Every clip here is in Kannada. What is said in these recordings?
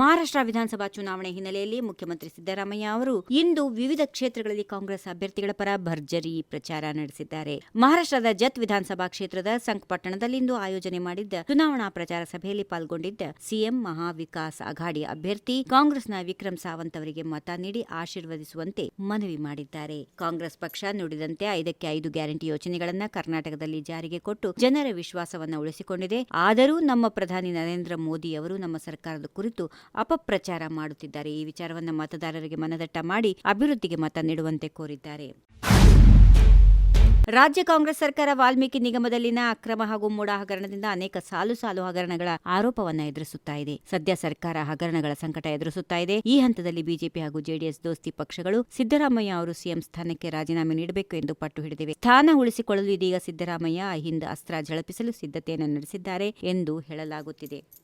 ಮಹಾರಾಷ್ಟ್ರ ವಿಧಾನಸಭಾ ಚುನಾವಣೆ ಹಿನ್ನೆಲೆಯಲ್ಲಿ ಮುಖ್ಯಮಂತ್ರಿ ಸಿದ್ದರಾಮಯ್ಯ ಅವರು ಇಂದು ವಿವಿಧ ಕ್ಷೇತ್ರಗಳಲ್ಲಿ ಕಾಂಗ್ರೆಸ್ ಅಭ್ಯರ್ಥಿಗಳ ಪರ ಭರ್ಜರಿ ಪ್ರಚಾರ ನಡೆಸಿದ್ದಾರೆ. ಮಹಾರಾಷ್ಟ್ರದ ಜತ್ ವಿಧಾನಸಭಾ ಕ್ಷೇತ್ರದ ಸಂಕಪಟ್ಟಣದಲ್ಲಿಂದು ಆಯೋಜನೆ ಮಾಡಿದ್ದ ಚುನಾವಣಾ ಪ್ರಚಾರ ಸಭೆಯಲ್ಲಿ ಪಾಲ್ಗೊಂಡಿದ್ದ ಸಿಎಂ ಮಹಾವಿಕಾಸ್ ಅಘಾಡಿ ಅಭ್ಯರ್ಥಿ ಕಾಂಗ್ರೆಸ್ನ ವಿಕ್ರಮ್ ಸಾವಂತ್ ಅವರಿಗೆ ಮತ ನೀಡಿ ಆಶೀರ್ವದಿಸುವಂತೆ ಮನವಿ ಮಾಡಿದ್ದಾರೆ. ಕಾಂಗ್ರೆಸ್ ಪಕ್ಷ ನುಡಿದಂತೆ ಐದಕ್ಕೆ ಐದು ಗ್ಯಾರಂಟಿ ಯೋಜನೆಗಳನ್ನು ಕರ್ನಾಟಕದಲ್ಲಿ ಜಾರಿಗೆ ಕೊಟ್ಟು ಜನರ ವಿಶ್ವಾಸವನ್ನು ಉಳಿಸಿಕೊಂಡಿದೆ. ಆದರೂ ನಮ್ಮ ಪ್ರಧಾನಿ ನರೇಂದ್ರ ಮೋದಿ ಅವರು ನಮ್ಮ ಸರ್ಕಾರದ ಕುರಿತು ಅಪಪ್ರಚಾರ ಮಾಡುತ್ತಿದ್ದಾರೆ. ಈ ವಿಚಾರವನ್ನು ಮತದಾರರಿಗೆ ಮನದಟ್ಟ ಮಾಡಿ ಅಭಿವೃದ್ಧಿಗೆ ಮತ ನೀಡುವಂತೆ ಕೋರಿದ್ದಾರೆ. ರಾಜ್ಯ ಕಾಂಗ್ರೆಸ್ ಸರ್ಕಾರ ವಾಲ್ಮೀಕಿ ನಿಗಮದಲ್ಲಿನ ಅಕ್ರಮ ಹಾಗೂ ಮೂಡ ಹಗರಣದಿಂದ ಅನೇಕ ಸಾಲು ಸಾಲು ಹಗರಣಗಳ ಆರೋಪವನ್ನು ಎದುರಿಸುತ್ತಾ ಇದೆ. ಸದ್ಯ ಸರ್ಕಾರ ಹಗರಣಗಳ ಸಂಕಟ ಎದುರಿಸುತ್ತಾ ಇದೆ. ಈ ಹಂತದಲ್ಲಿ ಬಿಜೆಪಿ ಹಾಗೂ ಜೆಡಿಎಸ್ ದೋಸ್ತಿ ಪಕ್ಷಗಳು ಸಿದ್ದರಾಮಯ್ಯ ಅವರು ಸಿಎಂ ಸ್ಥಾನಕ್ಕೆ ರಾಜೀನಾಮೆ ನೀಡಬೇಕು ಎಂದು ಪಟ್ಟು ಹಿಡಿದಿವೆ. ಸ್ಥಾನ ಉಳಿಸಿಕೊಳ್ಳಲು ಇದೀಗ ಸಿದ್ದರಾಮಯ್ಯ ಹಿಂದ್ ಅಸ್ತ್ರ ಝಳಪಿಸಲು ಸಿದ್ಧತೆಯನ್ನು ನಡೆಸಿದ್ದಾರೆ ಎಂದು ಹೇಳಲಾಗುತ್ತಿದೆ.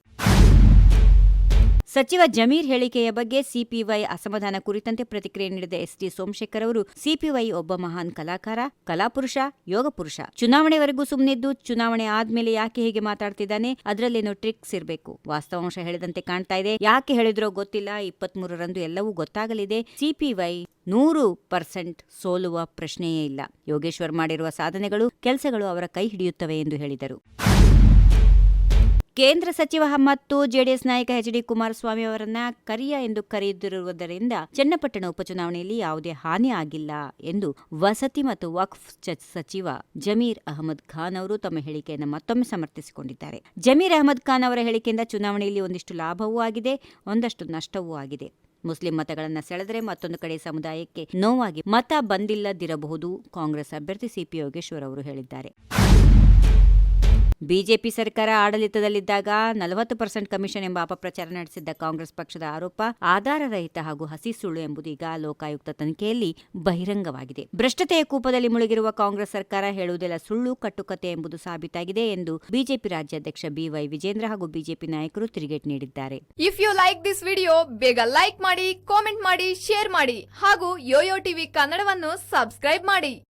ಸಚಿವ ಜಮೀರ್ ಹೇಳಿಕೆಯ ಬಗ್ಗೆ ಸಿಪಿವೈ ಅಸಮಾಧಾನ ಕುರಿತಂತೆ ಪ್ರತಿಕ್ರಿಯೆ ನೀಡಿದ ಎಸ್ಟಿ ಸೋಮಶೇಖರ್ ಅವರು, ಸಿಪಿವೈ ಒಬ್ಬ ಮಹಾನ್ ಕಲಾಕಾರ, ಕಲಾಪುರುಷ, ಯೋಗ ಪುರುಷ. ಚುನಾವಣೆವರೆಗೂ ಸುಮ್ಮನಿದ್ದು ಚುನಾವಣೆ ಆದ್ಮೇಲೆ ಯಾಕೆ ಹೀಗೆ ಮಾತಾಡ್ತಿದ್ದಾನೆ? ಅದರಲ್ಲೇನೋ ಟ್ರಿಕ್ಸ್ ಇರಬೇಕು. ವಾಸ್ತವಾಂಶ ಹೇಳಿದಂತೆ ಕಾಣ್ತಾ ಇದೆ. ಯಾಕೆ ಹೇಳಿದ್ರೋ ಗೊತ್ತಿಲ್ಲ. ಇಪ್ಪತ್ಮೂರರಂದು ಎಲ್ಲವೂ ಗೊತ್ತಾಗಲಿದೆ. ಸಿಪಿವೈ ನೂರು ಪರ್ಸೆಂಟ್ ಸೋಲುವ ಪ್ರಶ್ನೆಯೇ ಇಲ್ಲ. ಯೋಗೇಶ್ವರ್ ಮಾಡಿರುವ ಸಾಧನೆಗಳು, ಕೆಲಸಗಳು ಅವರ ಕೈ ಹಿಡಿಯುತ್ತವೆ ಎಂದು ಹೇಳಿದರು. ಕೇಂದ್ರ ಸಚಿವ ಮತ್ತು ಜೆಡಿಎಸ್ ನಾಯಕ ಎಚ್ ಡಿ ಕುಮಾರಸ್ವಾಮಿ ಅವರನ್ನ ಕರಿಯ ಎಂದು ಕರೆಯುತ್ತಿರುವುದರಿಂದ ಚನ್ನಪಟ್ಟಣ ಉಪಚುನಾವಣೆಯಲ್ಲಿ ಯಾವುದೇ ಹಾನಿ ಆಗಿಲ್ಲ ಎಂದು ವಸತಿ ಮತ್ತು ವಕ್ಫ್ ಸಚಿವ ಜಮೀರ್ ಅಹಮದ್ ಖಾನ್ ಅವರು ತಮ್ಮ ಹೇಳಿಕೆಯನ್ನು ಮತ್ತೊಮ್ಮೆ ಸಮರ್ಥಿಸಿಕೊಂಡಿದ್ದಾರೆ. ಜಮೀರ್ ಅಹಮದ್ ಖಾನ್ ಅವರ ಹೇಳಿಕೆಯಿಂದ ಚುನಾವಣೆಯಲ್ಲಿ ಒಂದಿಷ್ಟು ಲಾಭವೂ ಆಗಿದೆ, ಒಂದಷ್ಟು ನಷ್ಟವೂ ಆಗಿದೆ. ಮುಸ್ಲಿಂ ಮತಗಳನ್ನು ಸೆಳೆದರೆ ಮತ್ತೊಂದು ಕಡೆ ಸಮುದಾಯಕ್ಕೆ ನೋವಾಗಿ ಮತ ಬಂದಿಲ್ಲದಿರಬಹುದು, ಕಾಂಗ್ರೆಸ್ ಅಭ್ಯರ್ಥಿ ಸಿಪಿ ಯೋಗೇಶ್ವರ್ ಅವರು ಹೇಳಿದ್ದಾರೆ. ಬಿಜೆಪಿ ಸರ್ಕಾರ ಆಡಳಿತದಲ್ಲಿದ್ದಾಗ ನಲವತ್ತು ಪರ್ಸೆಂಟ್ ಕಮಿಷನ್ ಎಂಬ ಅಪಪ್ರಚಾರ ನಡೆಸಿದ್ದ ಕಾಂಗ್ರೆಸ್ ಪಕ್ಷದ ಆರೋಪ ಆಧಾರರಹಿತ ಹಾಗೂ ಹಸಿ ಸುಳ್ಳು ಎಂಬುದೀಗ ಲೋಕಾಯುಕ್ತ ತನಿಖೆಯಲ್ಲಿ ಬಹಿರಂಗವಾಗಿದೆ. ಭ್ರಷ್ಟತೆಯ ಕೂಪದಲ್ಲಿ ಮುಳುಗಿರುವ ಕಾಂಗ್ರೆಸ್ ಸರ್ಕಾರ ಹೇಳುವುದೆಲ್ಲ ಸುಳ್ಳು, ಕಟ್ಟುಕತೆ ಎಂಬುದು ಸಾಬೀತಾಗಿದೆ ಎಂದು ಬಿಜೆಪಿ ರಾಜ್ಯಾಧ್ಯಕ್ಷ ಬಿವೈ ವಿಜೇಂದ್ರ ಹಾಗೂ ಬಿಜೆಪಿ ನಾಯಕರು ತಿರುಗೇಟ್ ನೀಡಿದ್ದಾರೆ. If you like this video ಬೇಗ ಲೈಕ್ ಮಾಡಿ ಕಾಮೆಂಟ್ ಮಾಡಿ ಶೇರ್ ಮಾಡಿ ಹಾಗೂ ಯೋಯೋ ಟಿವಿ ಕನ್ನಡವನ್ನು ಸಬ್ಸ್ಕ್ರೈಬ್ ಮಾಡಿ.